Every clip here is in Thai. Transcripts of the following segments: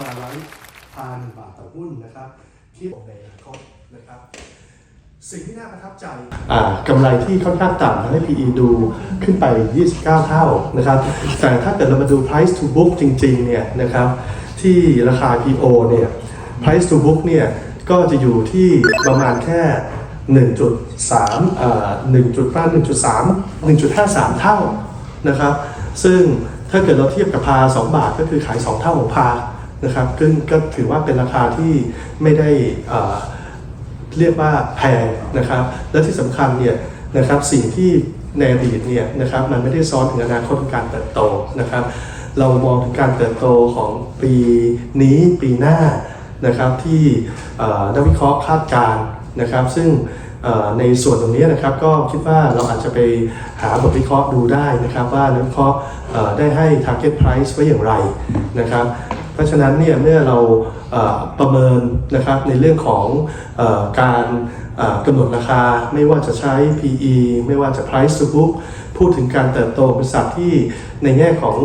มาไว้พันบาทต่อหุ้นนะครับ ที่ในอนาคตนะครับ สิ่งที่น่าประทับใจกำไรที่ค่อนข้างต่ำทำให้ PE ดูขึ้นไป 29 เท่านะครับ แต่ถ้าเกิดเรามาดู price to book จริงๆเนี่ยนะครับ ที่ราคา PO เนี่ย price to book เนี่ยก็จะอยู่ที่ประมาณแค่ 1.3เอ่อ1.3 1.3 1.53 เท่านะครับ ซึ่งถ้าเกิดเราเทียบกับพา 2 บาทก็คือขาย 2 เท่าของพานะครับซึ่งก็ถือว่าเป็นราคาที่ไม่ได้เรียกว่าแพงนะครับ และที่สำคัญเนี่ยนะครับสิ่งที่ในอดีตเนี่ยนะครับมันไม่ได้ซ้อนถึงอนาคตของการเติบโตนะครับ เรามองถึงการเติบโตของปีนี้ปีหน้านะครับที่นักวิเคราะห์คาดการณ์นะครับ ซึ่ง ในส่วนตรงนี้นะครับก็คิดว่าเราอาจจะไปหาบทวิเคราะห์ดูได้นะครับ ว่านักวิเคราะห์ได้ให้ target price ไว้อย่างไรนะครับ เพราะฉะนั้นเนี่ยเมื่อเราประเมินนะครับในเรื่องของอการกำหนดราคาไม่ว่าจะใช้ PE ไม่ว่าจะ price to book พูดถึงการเติบโตบริษัทที่ในแง่ของ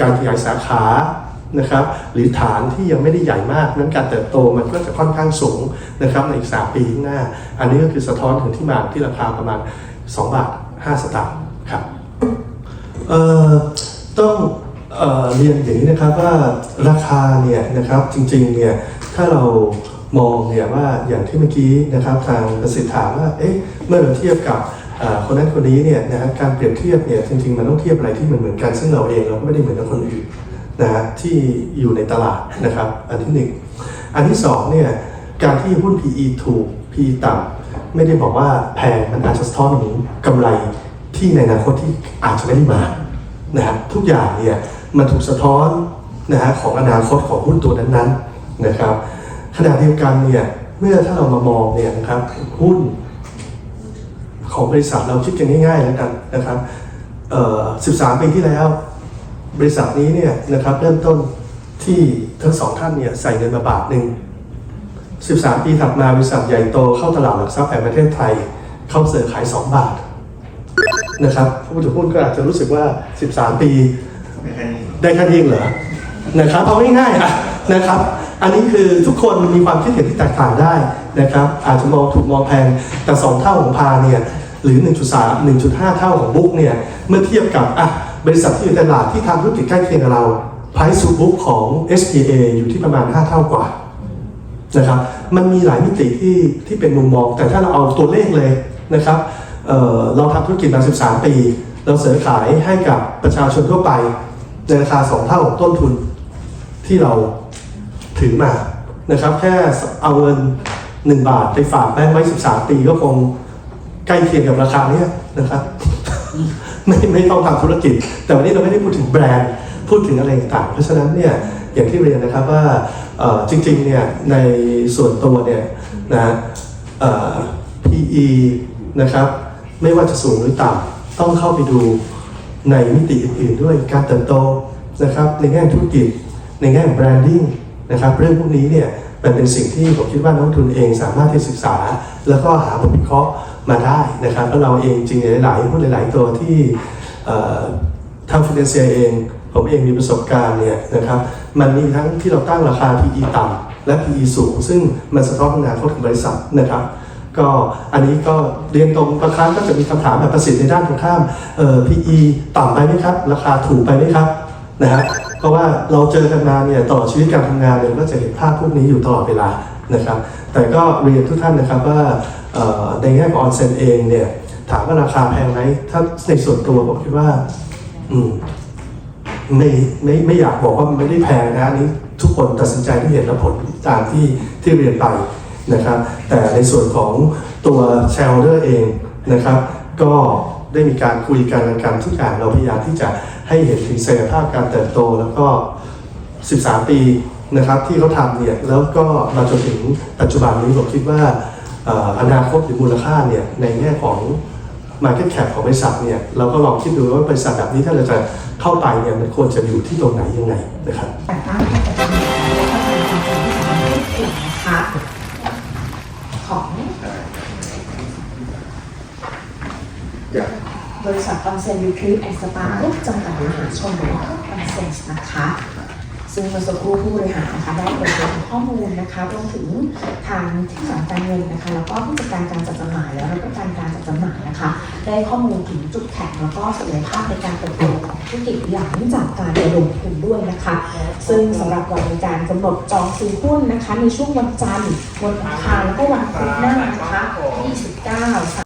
การขยายสาขา นะครับหรือฐานที่ยังไม่ได้ใหญ่มากนั้นการเติบโตมันก็จะค่อนข้างสูงนะครับในอีก 3 ปีข้างหน้า อันนี้ก็คือสะท้อนถึงที่มาที่ราคาประมาณ 2 บาท 5 สตางค์ครับต้องเออเรียนอย่างนี้นะครับว่าราคาเนี่ยนะครับจริงๆเนี่ยถ้าเรามองเนี่ยว่าอย่างที่เมื่อกี้นะครับทางประสิทธิ์ถามว่าเอ๊ะเมื่อเราเทียบกับคนนั้นคนนี้เนี่ยนะฮะการเปรียบเทียบเนี่ยจริงๆมันต้องเทียบอะไรที่มันเหมือนกันซึ่งเราเองเราก็ไม่ได้เหมือนกับคนอื่น นะฮะที่อยู่ในตลาดนะครับ อันที่หนึ่งอันที่สองเนี่ยการที่หุ้น PE ถูก PE ต่ำไม่ได้บอกว่าแพงมันอาจจะสะท้อนถึงกำไรที่ในอนาคตที่อาจจะไม่ได้มานะครับทุกอย่างเนี่ยมันถูกสะท้อนนะฮะของอนาคตของหุ้นตัวนั้นๆนะครับขณะเดียวกันเนี่ยเมื่อถ้าเรามามองเนี่ยนะครับหุ้นของบริษัทเราคิดกันง่ายๆแล้วกันนะครับเอ่อ13 ปีที่แล้ว บริษัทนี้เนี่ยนะครับเริ่มต้นที่ทั้งสองท่านเนี่ยใส่เงินมาบาทหนึ่ง13 ปีถัดมาบริษัทใหญ่โตเข้าตลาดหลักทรัพย์แห่งประเทศไทย เข้าเสนอขาย 2 บาทนะครับผู้ถือหุ้นก็อาจจะรู้สึกว่า 13 ปีได้แค่นี้เองเหรอนะครับเอาง่ายๆอะนะครับ อันนี้คือทุกคนมีความคิดเห็นที่แตกต่างได้นะครับ อาจจะมองถูกมองแพงแต่ 2 เท่าของพาเนี่ยหรือ 1.3 1.5 เท่าของบุ๊กเนี่ยเมื่อเทียบกับอะ บริษัทที่อยู่ตลาดที่ทำธุรกิจใกล้เคียงกับเรา price to book ของ SPA อยู่ที่ประมาณ 5 เท่ากว่านะครับ มันมีหลายมิติที่ที่เป็นมุมมอง แต่ถ้าเราเอาตัวเลขเลยนะครับเเราทำธุรกิจมา 13 ปี เราเสนอขายให้กับประชาชนทั่วไปในราคา 2 เท่าของต้นทุนที่เราถือมานะครับ แค่เอาเงิน 1 บาทไปฝากแบงค์ไว้ 13 ปีก็คงใกล้เคียงกับราคาเนี้ยนะครับ ไม่ไม่ต้องทำธุรกิจ แต่วันนี้เราไม่ได้พูดถึงแบรนด์ พูดถึงอะไรต่างเพราะฉะนั้นเนี่ยอย่างที่เรียนนะครับว่าจริงๆเนี่ยในส่วนตัวเนี่ยนะ PE นะครับไม่ว่าจะสูงหรือต่ำต้องเข้าไปดูในมิติอื่นๆด้วยการเติบโตนะครับในแง่ธุรกิจในแง่แบรนดิ้งนะครับเรื่องพวกนี้เนี่ย มันเป็นสิ่งที่ผมคิดว่านักลงทุนเองสามารถที่ศึกษา แล้วก็หาบทวิเคราะห์มาได้นะครับแล้วเราเองจริงๆหลายๆหุ้นหลาย ๆ ตัวที่ทางฟินแลนเซียเอง ผมเองมีประสบการณ์เนี่ยนะครับมันมีทั้งที่เราตั้งราคา PE ต่ำและ PE สูง ซึ่งมันสะท้อนอนาคตของบริษัทนะครับก็อันนี้ก็เรียนตรงบางครั้งก็จะมีคำถามแบบประสิทธิ์ในด้านตรงข้ามเอ่อ PE ต่ำไปไหมครับ ราคาถูกไปไหมครับนะฮะ ราะว่าเราเจอกันมาเนี่ยตลอดชีวิตการทำงานเนี่ยก็จะเห็นภาพพวกนี้อยู่ตลอดเวลานะครับ แต่ก็เรียนทุกท่านนะครับว่าในแง่ของออนเซนเองเนี่ยถามว่าราคาแพงไหมถ้าในส่วนตัวผมคิดว่าอืมไม่ไม่ไม่อยากบอกว่ามันไม่ได้แพงนะนี้ทุกคนตัดสินใจที่เห็นและผลตามที่ที่เรียนไปนะครับ แต่ในส่วนของตัวแชลเดอร์เองนะครับ ก็ ได้มีการคุยกันและการทุกอย่างเราพยายามที่จะให้เห็นถึงศักยภาพการเติบโตแล้วก็ 13 ปีนะครับที่เขาทำเนี่ยแล้วก็มาจนถึงปัจจุบันนี้ผมคิดว่าเอ่ออนาคตหรือมูลค่าเนี่ยในแง่ของ Market Cap ของบริษัทเนี่ยเราก็ลองคิดดูว่าบริษัทแบบนี้ถ้าเราจะเข้าไปเนี่ยมันควรจะอยู่ที่ตรงไหนยังไงนะครับ บริษัทออนเซนรีทรีฟแอนด์สปาร์จำกัดมหาชนหรือว่าออนเซนนะคะซึ่งเมื่อสักครู่ผู้บริหารนะคะได้เปิดเผยข้อมูลนะคะรวมถึงทางที่ปรึกาการเงินนะคะ แล้วก็ผู้จัดการการจัดจำหน่ายและรับประกันการจัดจำหน่ายนะคะ ได้ข้อมูลถึงจุดแข็งแล้วก็ศักยภาพในการเติบโตของธุรกิจหลังจากการระดมทุนด้วยนะคะ ซึ่งสำหรับวันในการกำหนดจองซื้อหุ้นนะคะ ในช่วงวันจันทร์วันอังคารแล้วก็วันพุธหน้านะคะ29